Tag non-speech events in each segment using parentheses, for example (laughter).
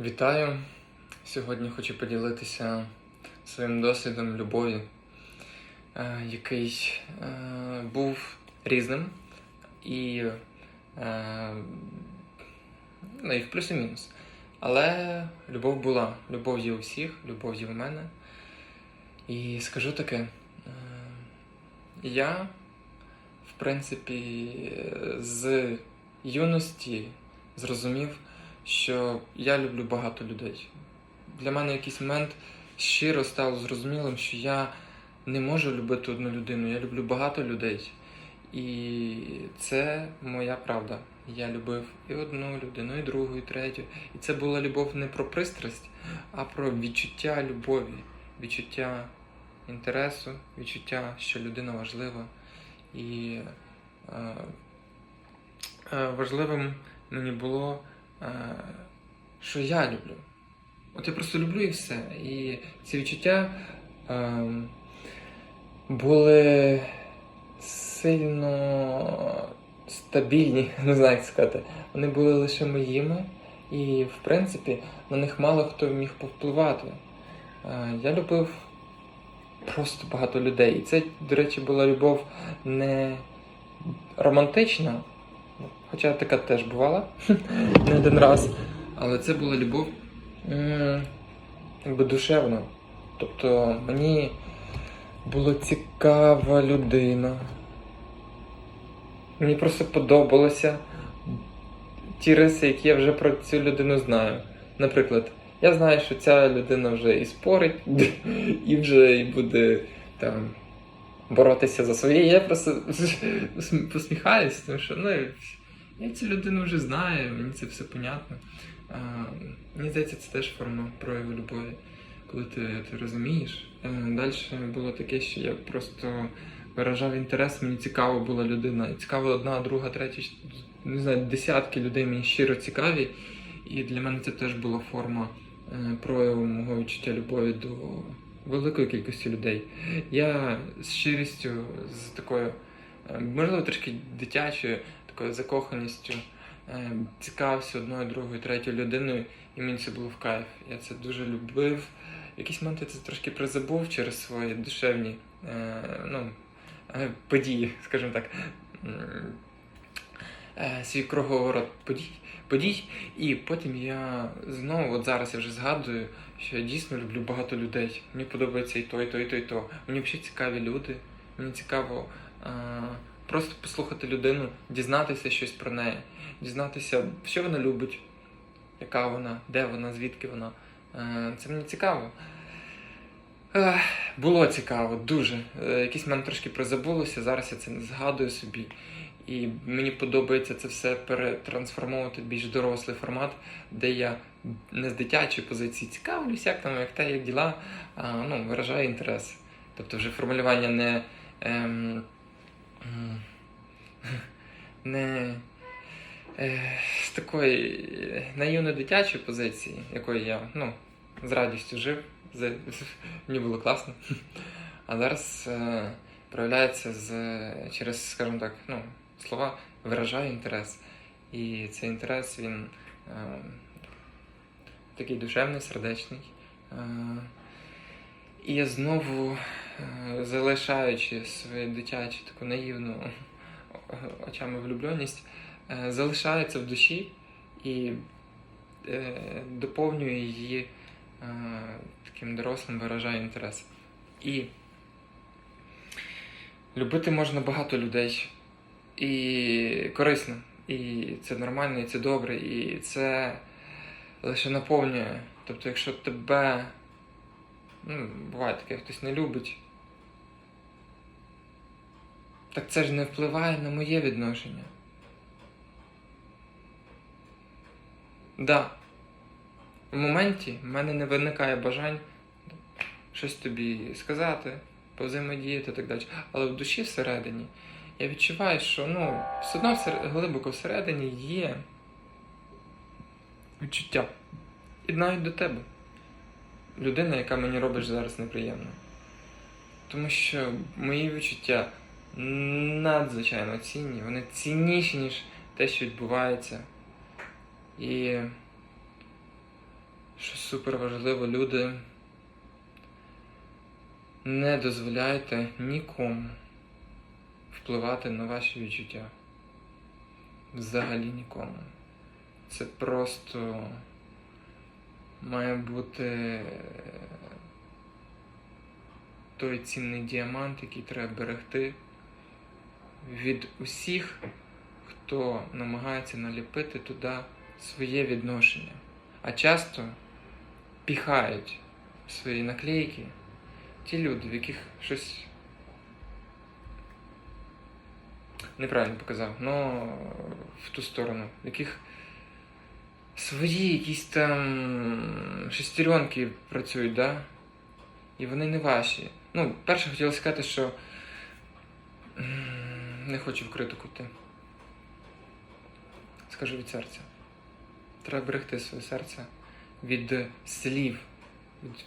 Вітаю! Сьогодні хочу поділитися своїм досвідом любові, е, який е, був різним і, е, ну, і в плюс і мінус. Але любов була. Любов є у всіх, любов є у мене. І скажу таке: я, в принципі, з юності зрозумів, що я люблю багато людей. Для мене якийсь момент щиро стало зрозумілим, що я не можу любити одну людину, я люблю багато людей. І це моя правда. Я любив і одну людину, і другу, і третю. І це була любов не про пристрасть, а про відчуття любові, відчуття інтересу, відчуття, що людина важлива. І е, е, важливим мені було, що я люблю. От я просто люблю і все. І ці відчуття е, були сильно стабільні, (laughs) не знаю як сказати. Вони були лише моїми, і в принципі на них мало хто міг повпливати. Е, я любив просто багато людей. І це, до речі, була любов не романтична, хоча така теж бувала (laughs) не один раз. Але це була любов якби душевна. Тобто мені була цікава людина. Мені просто подобалося ті риси, які я вже про цю людину знаю. Наприклад, я знаю, що ця людина вже і спорить, (laughs) і вже і буде там боротися за своє. Я просто (laughs) посміхаюсь, тому що ну, я цю людину вже знаю, мені це все понятно. А, мені здається, це теж форма прояву любові, коли ти, ти розумієш. Далі було таке, що я просто виражав інтерес, мені цікава була людина. Цікава одна, друга, третя, не знаю, десятки людей мені щиро цікаві. І для мене це теж була форма е, прояву мого відчуття любові до великої кількості людей. Я з щирістю, з такою, е, можливо, трошки дитячою, такою закоханістю е, цікавився одною, другою, третьою людиною, і мені це було в кайф. Я це дуже любив. Якісь моменти це трошки призабув через свої душевні е, ну, події, скажімо так. Е, Свій круговорот подій, подій. І потім я знову, от зараз я вже згадую, що я дійсно люблю багато людей. Мені подобається і то, і то, і то, і то. Мені взагалі цікаві люди. Мені цікаво е, просто послухати людину, дізнатися щось про неї, дізнатися, що вона любить, яка вона, де вона, звідки вона. Е, Це мені цікаво. Було цікаво, дуже. Якийсь момент трошки призабулося, зараз я це не згадую собі. І мені подобається це все перетрансформовувати в більш дорослий формат, де я не з дитячої позиції цікавлюсь, як там, як те, як діла, а ну, виражаю інтерес. Тобто вже формулювання не. Ем, (laughs) не е, з такої наївно дитячої позиції, якої я ну, з радістю жив, з, (laughs) мені було класно. (laughs) А зараз е, проявляється з, через, скажімо так, ну, слова виражає інтерес. І цей інтерес він е, такий душевний, сердечний. Е, і знову, е, залишаючи свою дитячу таку наївну очами влюбленість, е, залишається в душі і е, доповнює її е, таким дорослим, виражає інтерес. І любити можна багато людей. І корисно. І це нормально, і це добре, і це лише наповнює. Тобто, якщо тебе, ну, буває таке, хтось не любить, так це ж не впливає на моє відношення. Да. В моменті в мене не виникає бажань щось тобі сказати, повзаємодіяти і так далі. Але в душі всередині я відчуваю, що ну, все одно глибоко всередині є відчуття. І навіть до тебе. Людина, яка мені робить зараз неприємно. Тому що мої відчуття надзвичайно цінні, вони цінніші, ніж те, що відбувається. І що супер важливо, люди. Не дозволяйте нікому впливати на ваші відчуття. Взагалі нікому. Це просто має бути той цінний діамант, який треба берегти від усіх, хто намагається наліпити туди своє відношення. А часто піхають свої наклейки ті люди, в яких щось неправильно показав, но в ту сторону, яких свої якісь там шестеренки працюють, да? І вони не ваші. Ну, перше хотіла сказати, що не хочу в критику йти. Скажу від серця. Треба берегти своє серце від слів,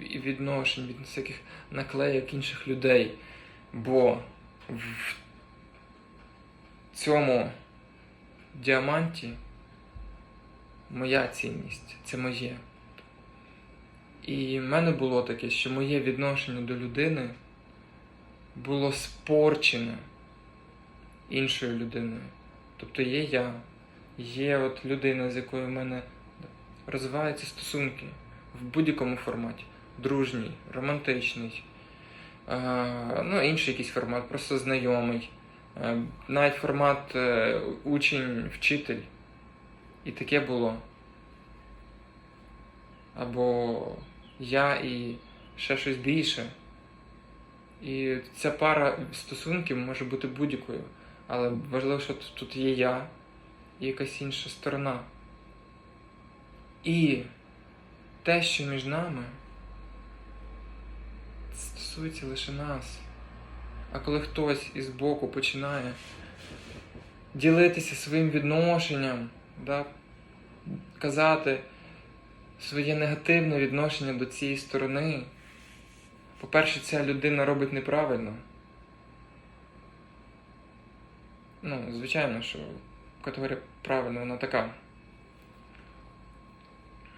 від відношень, від всяких наклейок інших людей. Бо в цьому діаманті моя цінність, це моє. І в мене було таке, що моє відношення до людини було спорчене іншою людиною. Тобто є я, є от людина, з якою в мене розвиваються стосунки в будь-якому форматі. Дружній, романтичний, ну, інший якийсь формат, просто знайомий. Е, навіть формат е, учень-вчитель. І таке було. Або я і ще щось більше. І ця пара стосунків може бути будь-якою. Але важливо, що тут- є я і якась інша сторона. І те, що між нами, стосується лише нас. А коли хтось із боку починає ділитися своїм відношенням, да, казати своє негативне відношення до цієї сторони, по-перше, ця людина робить неправильно. Ну, звичайно, що категорія правильно, вона така.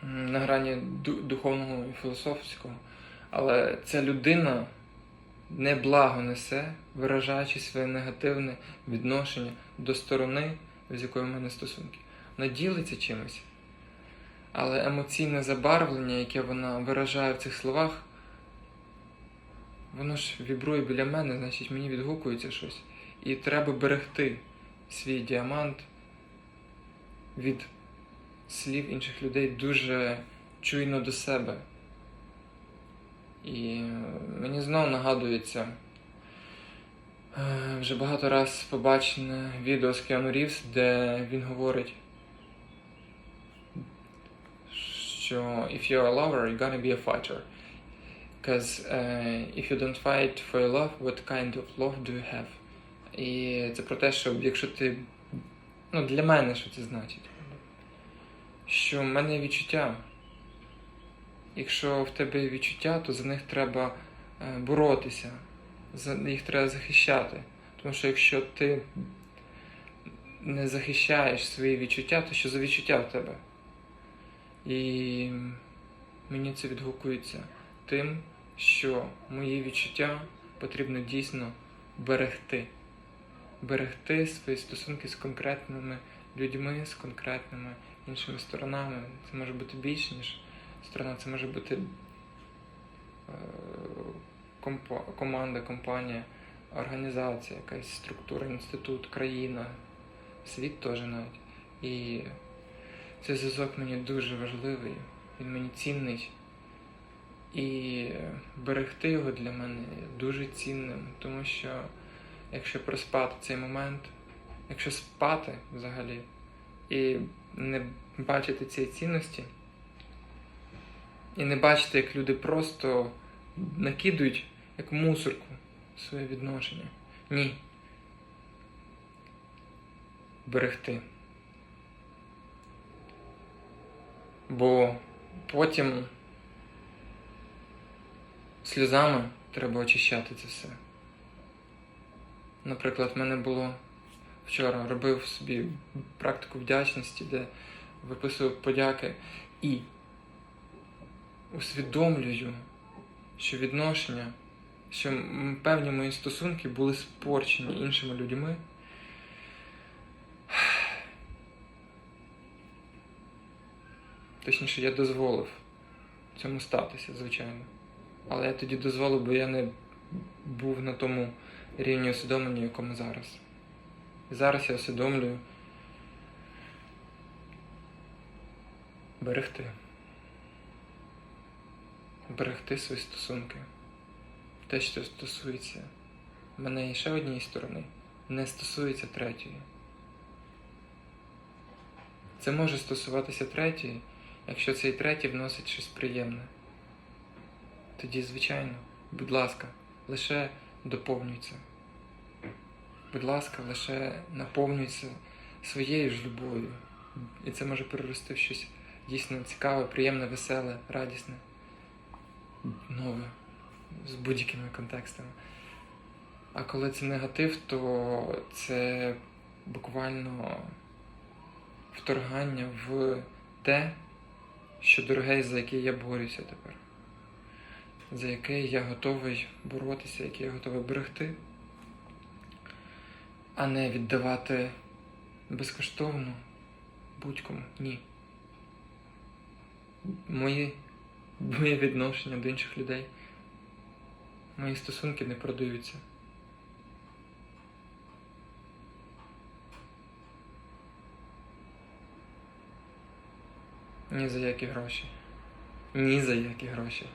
На грані духовного і філософського. Але ця людина неблаго несе, виражаючи своє негативне відношення до сторони, з якою в мене стосунки. Вона ділиться чимось. Але емоційне забарвлення, яке вона виражає в цих словах, воно ж вібрує біля мене, значить мені відгукується щось. І треба берегти свій діамант від слів інших людей дуже чуйно до себе. І е, мені знову нагадується е, вже багато раз побачене відео з Кіану Рівс, де він говорить, що if you're a lover, you're gonna be a fighter. Because uh, if you don't fight for your love, what kind of love do you have? І це про те, що якщо ти. Ну, для мене що це значить? Що в мене відчуття. Якщо в тебе є відчуття, то за них треба е, боротися, за їх треба захищати. Тому що якщо ти не захищаєш свої відчуття, то що за відчуття в тебе? І мені це відгукується тим, що мої відчуття потрібно дійсно берегти. Берегти свої стосунки з конкретними людьми, з конкретними іншими сторонами. Це може бути більше, ніж сторона, це може бути е, компа- команда, компанія, організація, якась структура, інститут, країна, світ теж навіть. І цей зв'язок мені дуже важливий, він мені цінний. І берегти його для мене дуже цінним, тому що якщо проспати цей момент, якщо спати взагалі і не бачити цієї цінності, і не бачити, як люди просто накидують як мусорку своє відношення. Ні. Берегти. Бо потім сльозами треба очищати це все. Наприклад, в мене було вчора робив собі практику вдячності, де виписував подяки і усвідомлюю, що відношення, що певні мої стосунки були спорчені іншими людьми. Точніше, я дозволив цьому статися, звичайно. Але я тоді дозволив, бо я не був на тому рівні усвідомлення, якому зараз. І зараз я усвідомлюю берегти. Берегти свої стосунки. Те, що стосується мене і ще однієї сторони, не стосується третьої. Це може стосуватися третьої, якщо цей третій вносить щось приємне. Тоді, звичайно, будь ласка, лише доповнюйся. Будь ласка, лише наповнюйся своєю ж любов'ю. І це може перерости в щось дійсно цікаве, приємне, веселе, радісне, нове, з будь-якими контекстами. А коли це негатив, то це буквально вторгання в те, що дороге, за яке я борюся тепер, за яке я готовий боротися, яке я готовий берегти, а не віддавати безкоштовно будь-кому. Ні. Мої, моє відношення до інших людей, мої стосунки не продаються. Ні за які гроші. Ні за які гроші.